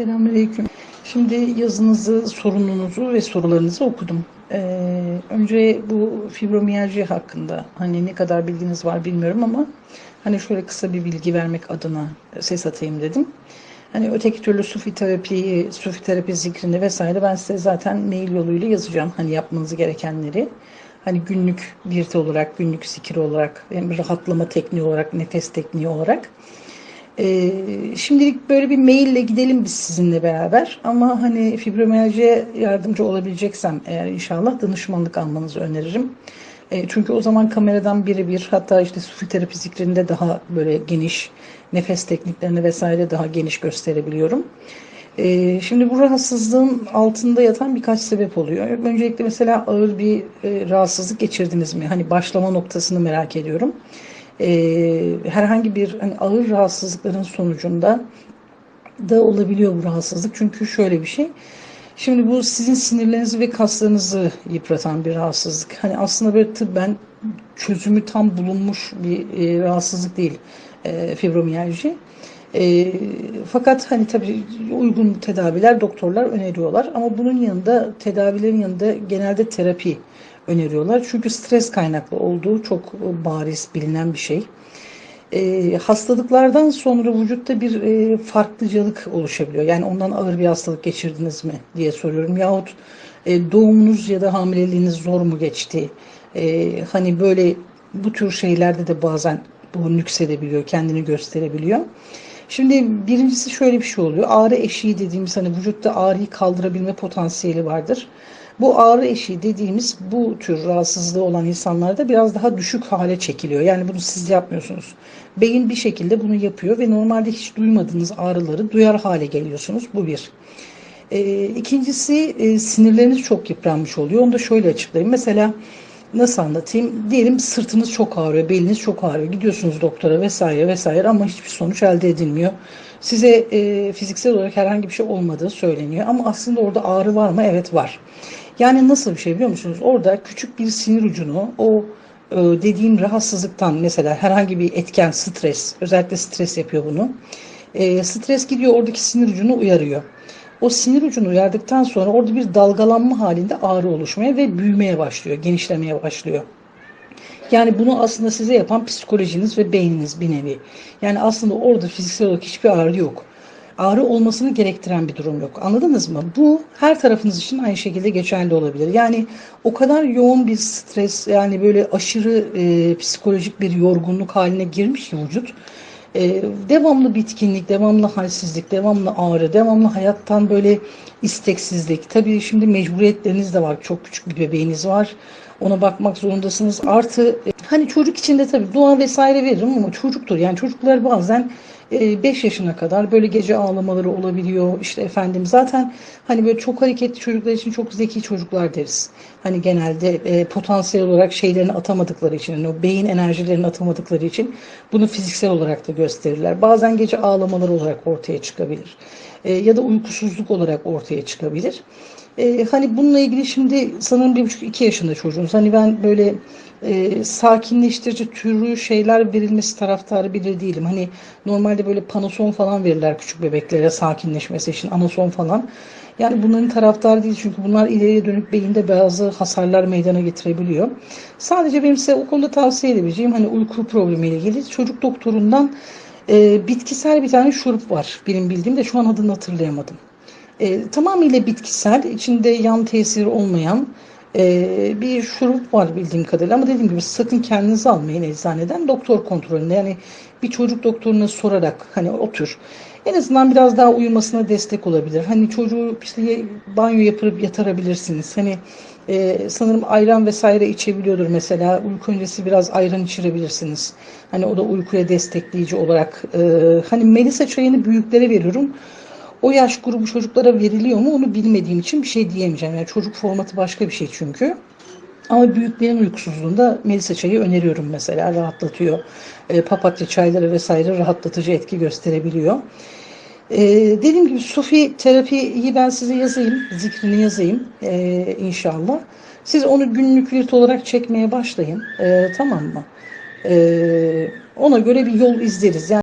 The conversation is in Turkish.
Selamünaleyküm. Şimdi yazınızı, sorununuzu ve sorularınızı okudum. Ee, önce bu fibromiyalji hakkında hani ne kadar bilginiz var bilmiyorum ama hani şöyle kısa bir bilgi vermek adına ses atayım dedim. Hani öteki türlü sufi terapiyi, sufi terapi zikrini vesaire ben size zaten mail yoluyla yazacağım. Hani yapmanız gerekenleri. Hani günlük bir olarak, günlük zikir olarak, hem rahatlama tekniği olarak, nefes tekniği olarak. Ee, şimdilik böyle bir maille gidelim biz sizinle beraber. Ama hani fibromiyaljiye yardımcı olabileceksem eğer inşallah danışmanlık almanızı öneririm. E, çünkü o zaman kameradan birebir hatta işte sufi terapi zikrinde daha böyle geniş nefes tekniklerini vesaire daha geniş gösterebiliyorum. E, şimdi bu rahatsızlığın altında yatan birkaç sebep oluyor. Öncelikle mesela ağır bir e, rahatsızlık geçirdiniz mi? Hani başlama noktasını merak ediyorum e, herhangi bir hani ağır rahatsızlıkların sonucunda da olabiliyor bu rahatsızlık. Çünkü şöyle bir şey. Şimdi bu sizin sinirlerinizi ve kaslarınızı yıpratan bir rahatsızlık. Hani aslında böyle tıbben çözümü tam bulunmuş bir e, rahatsızlık değil e, fibromiyalji. E, fakat hani tabii uygun tedaviler doktorlar öneriyorlar ama bunun yanında tedavilerin yanında genelde terapi öneriyorlar. Çünkü stres kaynaklı olduğu çok bariz bilinen bir şey. E, hastalıklardan sonra vücutta bir e, farklıcalık oluşabiliyor. Yani ondan ağır bir hastalık geçirdiniz mi diye soruyorum. Yahut e, doğumunuz ya da hamileliğiniz zor mu geçti? E, hani böyle bu tür şeylerde de bazen bu nüksedebiliyor, kendini gösterebiliyor. Şimdi birincisi şöyle bir şey oluyor. Ağrı eşiği dediğimiz hani vücutta ağrıyı kaldırabilme potansiyeli vardır. Bu ağrı eşiği dediğimiz bu tür rahatsızlığı olan insanlarda biraz daha düşük hale çekiliyor. Yani bunu siz yapmıyorsunuz. Beyin bir şekilde bunu yapıyor ve normalde hiç duymadığınız ağrıları duyar hale geliyorsunuz. Bu bir. E, ikincisi e, sinirleriniz çok yıpranmış oluyor. Onu da şöyle açıklayayım. Mesela nasıl anlatayım? Diyelim sırtınız çok ağrıyor, beliniz çok ağrıyor. Gidiyorsunuz doktora vesaire vesaire ama hiçbir sonuç elde edilmiyor. Size e, fiziksel olarak herhangi bir şey olmadığı söyleniyor. Ama aslında orada ağrı var mı? Evet var. Yani nasıl bir şey biliyor musunuz? Orada küçük bir sinir ucunu o e, dediğim rahatsızlıktan mesela herhangi bir etken stres, özellikle stres yapıyor bunu. E, stres gidiyor oradaki sinir ucunu uyarıyor. O sinir ucunu uyardıktan sonra orada bir dalgalanma halinde ağrı oluşmaya ve büyümeye başlıyor, genişlemeye başlıyor. Yani bunu aslında size yapan psikolojiniz ve beyniniz bir nevi. Yani aslında orada fiziksel olarak hiçbir ağrı yok ağrı olmasını gerektiren bir durum yok. Anladınız mı? Bu her tarafınız için aynı şekilde geçerli olabilir. Yani o kadar yoğun bir stres yani böyle aşırı e, psikolojik bir yorgunluk haline girmiş ki vücut. E, devamlı bitkinlik, devamlı halsizlik, devamlı ağrı, devamlı hayattan böyle isteksizlik. Tabii şimdi mecburiyetleriniz de var. Çok küçük bir bebeğiniz var. Ona bakmak zorundasınız. Artı e, hani çocuk içinde tabii dua vesaire veririm ama çocuktur. Yani çocuklar bazen 5 yaşına kadar böyle gece ağlamaları olabiliyor. İşte efendim zaten hani böyle çok hareketli çocuklar için çok zeki çocuklar deriz. Hani genelde e, potansiyel olarak şeylerini atamadıkları için, yani o beyin enerjilerini atamadıkları için bunu fiziksel olarak da gösterirler. Bazen gece ağlamaları olarak ortaya çıkabilir. E, ya da uykusuzluk olarak ortaya çıkabilir. E, hani bununla ilgili şimdi sanırım bir buçuk iki yaşında çocuğunuz. Hani ben böyle e, sakinleştirici türü şeyler verilmesi taraftarı bile değilim. Hani normalde böyle panason falan verirler küçük bebeklere sakinleşmesi için anason falan. Yani bunların taraftarı değil çünkü bunlar ileriye dönük beyinde bazı hasarlar meydana getirebiliyor. Sadece benim size o konuda tavsiye edebileceğim hani uyku problemiyle ilgili çocuk doktorundan e, bitkisel bir tane şurup var. Benim bildiğim de şu an adını hatırlayamadım. E, tamamıyla bitkisel, içinde yan tesiri olmayan e, bir şurup var bildiğim kadarıyla. Ama dediğim gibi sakın kendinizi almayın eczaneden. Doktor kontrolünde yani bir çocuk doktoruna sorarak hani o tür en azından biraz daha uyumasına destek olabilir. Hani çocuğu işte banyo yapıp yatarabilirsiniz. Hani e, sanırım ayran vesaire içebiliyordur mesela. Uyku öncesi biraz ayran içirebilirsiniz. Hani o da uykuya destekleyici olarak. E, hani Melisa çayını büyüklere veriyorum o yaş grubu çocuklara veriliyor mu onu bilmediğim için bir şey diyemeyeceğim. Yani çocuk formatı başka bir şey çünkü. Ama büyüklerin uykusuzluğunda Melisa çayı öneriyorum mesela rahatlatıyor. E, papatya çayları vesaire rahatlatıcı etki gösterebiliyor. E, dediğim gibi Sufi terapiyi ben size yazayım, zikrini yazayım e, inşallah. Siz onu günlük virt olarak çekmeye başlayın. E, tamam mı? E, ona göre bir yol izleriz. Yani